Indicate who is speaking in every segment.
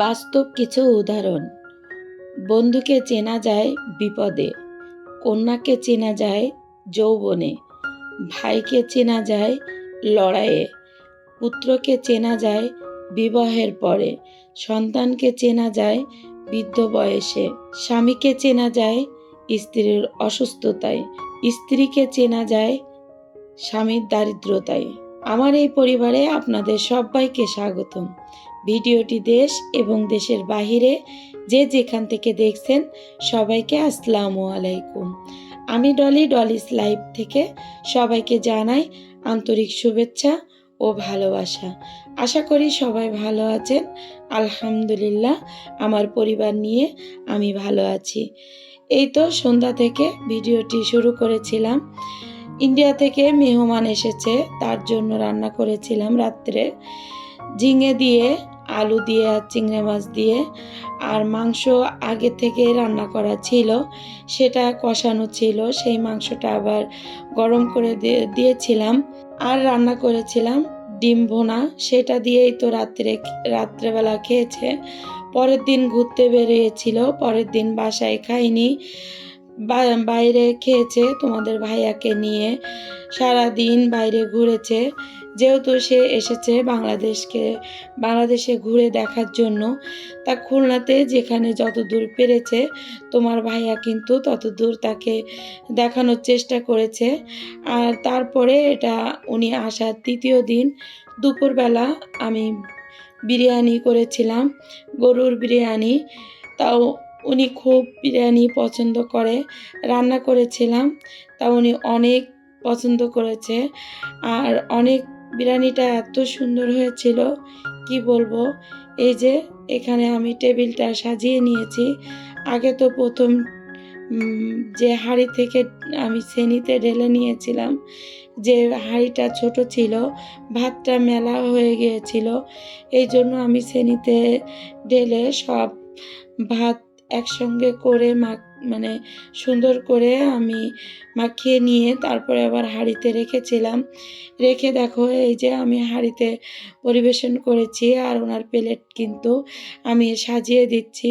Speaker 1: বাস্তব কিছু উদাহরণ। বন্ধুকে চেনা যায় বিপদে, কন্যাকে চেনা যায় যৌবনে, ভাইকে চেনা যায় লড়াইয়ে, পুত্রকে চেনা যায় বিবাহের পরে, সন্তানকে চেনা যায় বৃদ্ধ বয়সে, স্বামীকে চেনা যায় স্ত্রীর অসুস্থতায়, স্ত্রীকে চেনা যায় স্বামীর দারিদ্রতায়। আমার এই পরিবারে আপনাদের সবাইকে স্বাগতম। ভিডিওটি দেশ এবং দেশের বাহিরে যে যেখান থেকে দেখছেন সবাইকে আসসালামু আলাইকুম। আমি ডলি ডলিস লাইভ থেকে সবাইকে জানাই আন্তরিক শুভেচ্ছা ও ভালোবাসা। আশা করি সবাই ভালো আছেন। আলহামদুলিল্লাহ, আমার পরিবার নিয়ে আমি ভালো আছি। এই তো সন্ধ্যা থেকে ভিডিওটি শুরু করেছিলাম। ইন্ডিয়া থেকে মেহমান এসেছে, তার জন্য রান্না করেছিলাম রাত্রে। ঝিঙে দিয়ে, আলু দিয়ে আর চিংড়ি মাছ দিয়ে। আর মাংস আগে থেকে রান্না করা ছিল, সেটা কষানো ছিল, সেই মাংসটা আবার গরম করে দিয়ে, দিয়েছিলাম। আর রান্না করেছিলাম ডিম ভোনা, সেটা দিয়েই তো রাত্রে, রাত্রেবেলা খেয়েছে। পরের দিন ঘুরতে বেরিয়েছিল, পরের দিন বাসায় খাইনি। বাইরে খেয়েছে, তোমাদের ভাইয়াকে নিয়ে সারা দিন বাইরে ঘুরেছে। যেহেতু সে এসেছে বাংলাদেশকে, বাংলাদেশে ঘুরে দেখার জন্য, তা খুলনাতে যেখানে যত দূর পেরেছে, তোমার ভাইয়া কিন্তু তত দূর তাকে দেখানোর চেষ্টা করেছে। আর তারপরে এটা উনি আসার তৃতীয় দিন দুপুরবেলা আমি বিরিয়ানি করেছিলাম, গরুর বিরিয়ানি। তাও উনি খুব বিরিয়ানি পছন্দ করে, রান্না করেছিলাম, তা উনি অনেক পছন্দ করেছে। আর অনেক বিরিয়ানিটা এত সুন্দর হয়েছিল, কি বলব? এই যে, এখানে আমি টেবিলটা সাজিয়ে নিয়েছি। আগে তো প্রথম যে হাঁড়ি থেকে আমি শ্রেণীতে ঢেলে নিয়েছিলাম, যে হাঁড়িটা ছোট ছিল, ভাতটা মেলা হয়ে গিয়েছিল, এই জন্য আমি শ্রেণীতে ঢেলে সব ভাত একসঙ্গে করে মা মানে সুন্দর করে আমি মাখিয়ে নিয়ে তারপরে আবার হাঁড়িতে রেখেছিলাম। রেখে দেখো, এই যে আমি হাঁড়িতে পরিবেশন করেছি আর ওনার প্লেট কিন্তু আমি সাজিয়ে দিচ্ছি।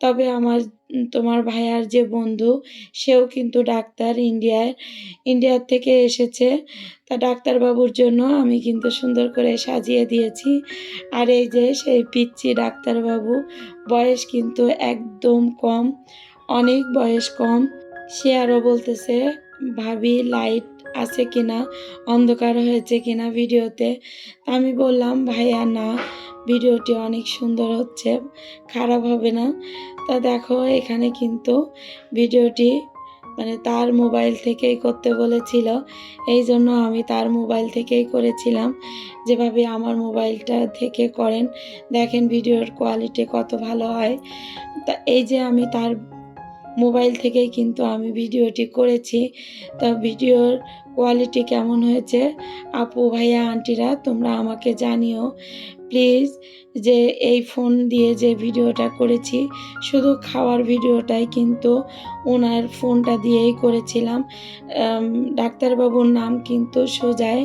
Speaker 1: তবে আমার, তোমার ভাইয়ার যে বন্ধু, সেও কিন্তু ডাক্তার ইন্ডিয়ায় ইন্ডিয়ার থেকে এসেছে। তা ডাক্তারবাবুর জন্য আমি কিন্তু সুন্দর করে সাজিয়ে দিয়েছি। আর এই যে সেই পিচ্ছি ডাক্তারবাবু, বয়স কিন্তু একদম কম। অনেক বয়স কম। সে আরও বলতেছে, ভাবি লাইট আছে কিনা? অন্ধকার হয়েছে কিনা ভিডিওতে? আমি বললাম, ভাইয়া, না, ভিডিওটি অনেক সুন্দর হচ্ছে, খারাপ হবে না। তা দেখো, এখানে কিন্তু ভিডিওটি মানে তার মোবাইল থেকেই করতে বলেছিল। এই জন্য আমি তার মোবাইল থেকেই করেছিলাম। যেভাবে আমার মোবাইলটা থেকে করেন। দেখেন, ভিডিওর কোয়ালিটি কত ভালো হয়। তা এই যে আমি তার মোবাইল থেকেই কিন্তু আমি ভিডিওটি করেছি। তা ভিডিওর কোয়ালিটি কেমন হয়েছে? আপু, ভাইয়া, আন্টিরা, তোমরা আমাকে জানিও। প্লিজ, যে এই ফোন দিয়ে যে ভিডিওটা করেছি, শুধু খাওয়ার ভিডিওটাই কিন্তু ওনার ফোনটা দিয়েই করেছিলাম। ডাক্তারবাবুর নাম কিন্তু সোজাই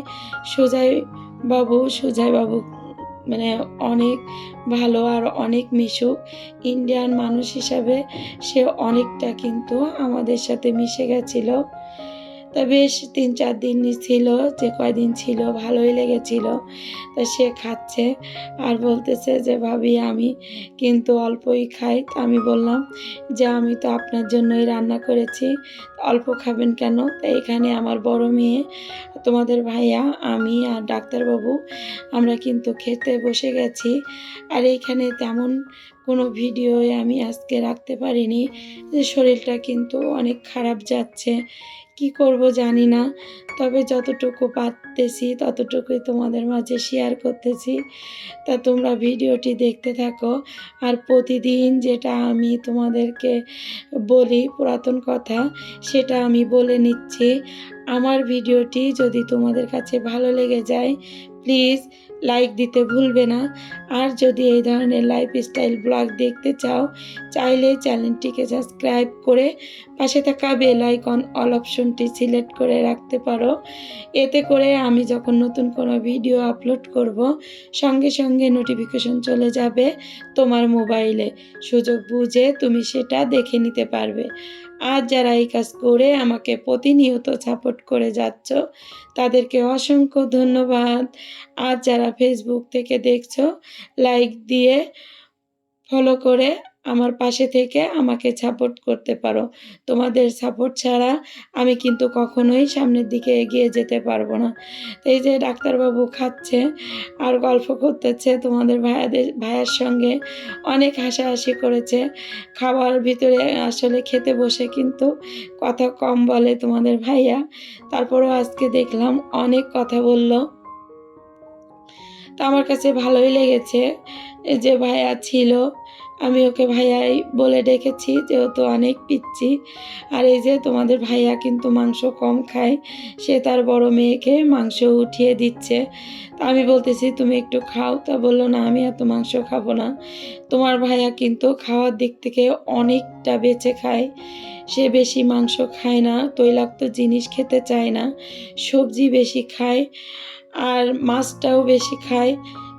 Speaker 1: সোজাই বাবু সোজাই বাবু মানে অনেক ভালো আর অনেক মিশুক। ইন্ডিয়ান মানুষ হিসাবে সে অনেকটা কিন্তু আমাদের সাথে মিশে গেছিল। তা বেশ তিন চার দিন ছিল যে কয়দিন ছিল, ভালোই লেগেছিল। তা সে খাচ্ছে আর বলতেছে যে, ভাবি, আমি কিন্তু অল্পই খাই। তা আমি বললাম যে, আমি তো আপনার জন্যই রান্না করেছি, অল্প খাবেন কেন? তা এখানে আমার বড় মেয়ে, তোমাদের ভাইয়া, আমি আর ডাক্তারবাবু, আমরা কিন্তু খেতে বসে গেছি। আর এইখানে তেমন কোনো ভিডিও আমি আজকে রাখতে পারিনি। যে, শরীরটা কিন্তু অনেক খারাপ যাচ্ছে। কি করব জানি না। তবে যতটুকু পারতেছি, ততটুকুই তোমাদের মাঝে শেয়ার করতেছি। তা তোমরা ভিডিওটি দেখতে থাকো। আর প্রতিদিন যেটা আমি তোমাদেরকে বলি পুরাতন কথা, সেটা আমি বলে নিচ্ছি। আমার ভিডিওটি যদি তোমাদের কাছে ভালো লেগে যায় প্লিজ লাইক দিতে ভুলবে না। আর যদি এই ধরনের লাইফস্টাইল ব্লগ দেখতে চাও, চাইলে চ্যানেলটিকে সাবস্ক্রাইব করে পাশে থাকা বেল আইকন অল অপশনটি সিলেক্ট করে রাখতে পারো। এতে করে আমি যখন নতুন কোনো ভিডিও আপলোড করব, সঙ্গে সঙ্গে নোটিফিকেশন চলে যাবে তোমার মোবাইলে সুযোগ বুঝে তুমি সেটা দেখে নিতে পারবে। আর যারা এই কাজ করে আমাকে প্রতিনিয়ত সাপোর্ট করে যাচ্ছ, তাদেরকে অসংখ্য ধন্যবাদ। আর যারা ফেসবুক থেকে দেখছ লাইক দিয়ে ফলো করে আমার পাশে থেকে আমাকে সাপোর্ট করতে পারো। তোমাদের সাপোর্ট ছাড়া আমি কিন্তু কখনোই সামনের দিকে এগিয়ে যেতে পারব না। এই যে ডাক্তারবাবু খাচ্ছে, আর গল্প করতেছে, তোমাদের ভাইয়াদের, ভাইয়ার সঙ্গে অনেক হাসাহাসি করেছে। খাবার ভিতরে আসলে খেতে বসে কিন্তু কথা কম বলে তোমাদের ভাইয়া। তারপরেও আজকে দেখলাম অনেক কথা বলল। তো আমার কাছে ভালোই লেগেছে যে ভাইয়া ছিল। আমি ওকে ভাইয়াই বলে ডেকেছি যেহেতু অনেক পিচ্ছি আর এই যে তোমাদের ভাইয়া কিন্তু মাংস কম খায়, সে তার বড় মেয়েকে মাংস উঠিয়ে দিচ্ছে। তা আমি বলতেছি, তুমি একটু খাও। তা বলল, না, আমি এত মাংস খাব না। তোমার ভাইয়া কিন্তু খাওয়ার দিক থেকে অনেকটা বেঁচে খায়। সে বেশি মাংস খায় না, তৈলাক্ত জিনিস খেতে চায় না। সবজি বেশি খায় আর মাছটাও বেশি খায়।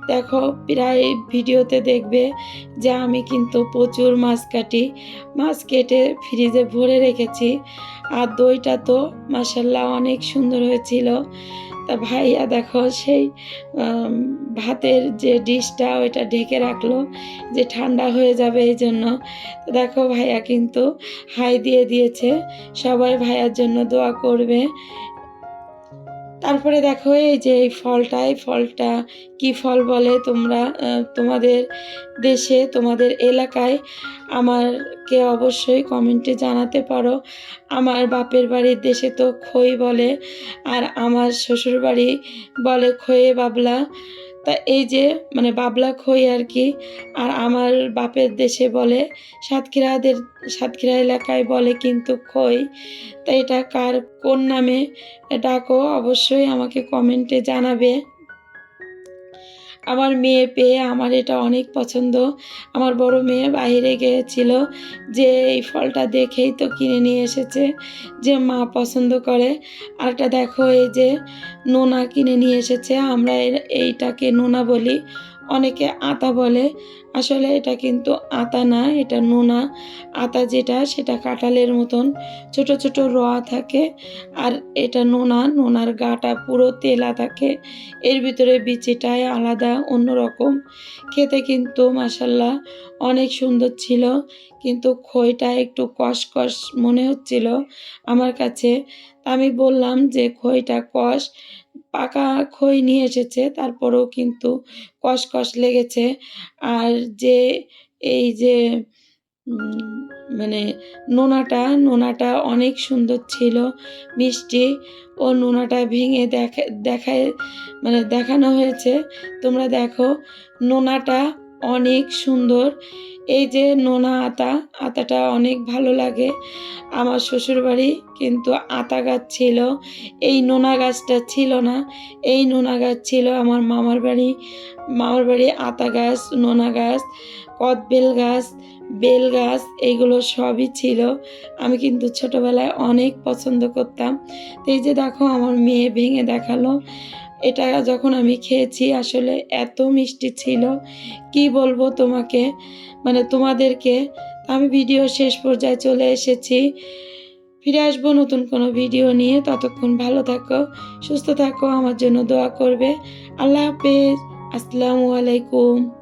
Speaker 1: দেখো, প্রায় ভিডিওতে দেখবে যে আমি কিন্তু প্রচুর মাছ কাটি। মাছ কেটে ফ্রিজে ভরে রেখেছি। আর দইটা তো মাসাল্লাহ অনেক সুন্দর হয়েছিল। তা ভাইয়া দেখো সেই ভাতের যে ডিশটা ওইটা ঢেকে রাখল, যে ঠান্ডা হয়ে যাবে এই জন্য। দেখো ভাইয়া কিন্তু হাই দিয়ে দিয়েছে। সবাই ভাইয়ার জন্য দোয়া করবে। তারপরে দেখো এই যে এই ফলটা এই ফলটা কি ফল বলে তোমরা তোমাদের দেশে, তোমাদের এলাকায়? আমারকে অবশ্যই কমেন্টে জানাতে পারো। আমার বাপের বাড়ির দেশে তো খই বলে, আর আমার শ্বশুর বাড়ি বলে খয়ে বাবলা। তা এই যে মানে বাবলা খই আর কি আর আমার বাপের দেশে বলে, সাতক্ষীরাদের, সাতক্ষীরা এলাকায় বলে কিন্তু খই। তা এটা কার, কোন নামে? ডাকো, অবশ্যই আমাকে কমেন্টে জানাবে। আমার মেয়ে পেয়ে আমার এটা অনেক পছন্দ। আমার বড় মেয়ে বাইরে গিয়েছিল যে এই ফলটা দেখেই তো কিনে নিয়ে এসেছে যে মা পছন্দ করে। আরটা দেখো, এই যে নোনা কিনে নিয়ে এসেছে। আমরা এইটাকে নোনা বলি, অনেকে আতা বলে। আসলে এটা কিন্তু আতা না, এটা নোনা। আতা যেটা, সেটা কাঁঠালের মতন। ছোট ছোট রোয়া থাকে আর এটা নোনা, নোনার গাটা পুরো তেলা থাকে। এর ভিতরে বিচিটাই আলাদা, অন্যরকম। খেতে কিন্তু মাসাল্লাহ অনেক সুন্দর ছিল। কিন্তু খইটা একটু কষ কষ মনে হচ্ছিল। আমার কাছে আমি বললাম যে, খইটা কষ। পাকা খই নিয়ে এসেছে, তারপরেও কিন্তু কষ কষ লেগেছে। আর যে, এই যে মানে নোনাটা নোনাটা অনেক সুন্দর ছিল, মিষ্টি। ও নোনাটা ভেঙে দেখা, দেখায় মানে দেখানো হয়েছে। তোমরা দেখো, নোনাটা অনেক সুন্দর। এই যে নোনা আতা, আতাটা অনেক ভালো লাগে। আমার শ্বশুরবাড়ি কিন্তু আতা গাছ ছিল, এই নোনা গাছটা ছিল না। এই নোনা গাছ ছিল আমার মামার বাড়ি। মামার বাড়ি আতা গাছ, নোনা গাছ, কদবেল গাছ, বেল গাছ এইগুলো সবই ছিল। আমি কিন্তু ছোটোবেলায় অনেক পছন্দ করতাম। তো এই যে দেখো, আমার মেয়ে ভেঙে দেখাল। এটা যখন আমি খেয়েছি, আসলে এত মিষ্টি ছিল। কি বলব তোমাকে? মানে তোমাদেরকে, আমি ভিডিও শেষ পর্যায়ে চলে এসেছি। ফিরে আসব নতুন কোনো ভিডিও নিয়ে। ততক্ষণ ভালো থাকো, সুস্থ থাকো, আমার জন্য দোয়া করবে। আল্লাহ হাফেজ। আসসালামু আলাইকুম।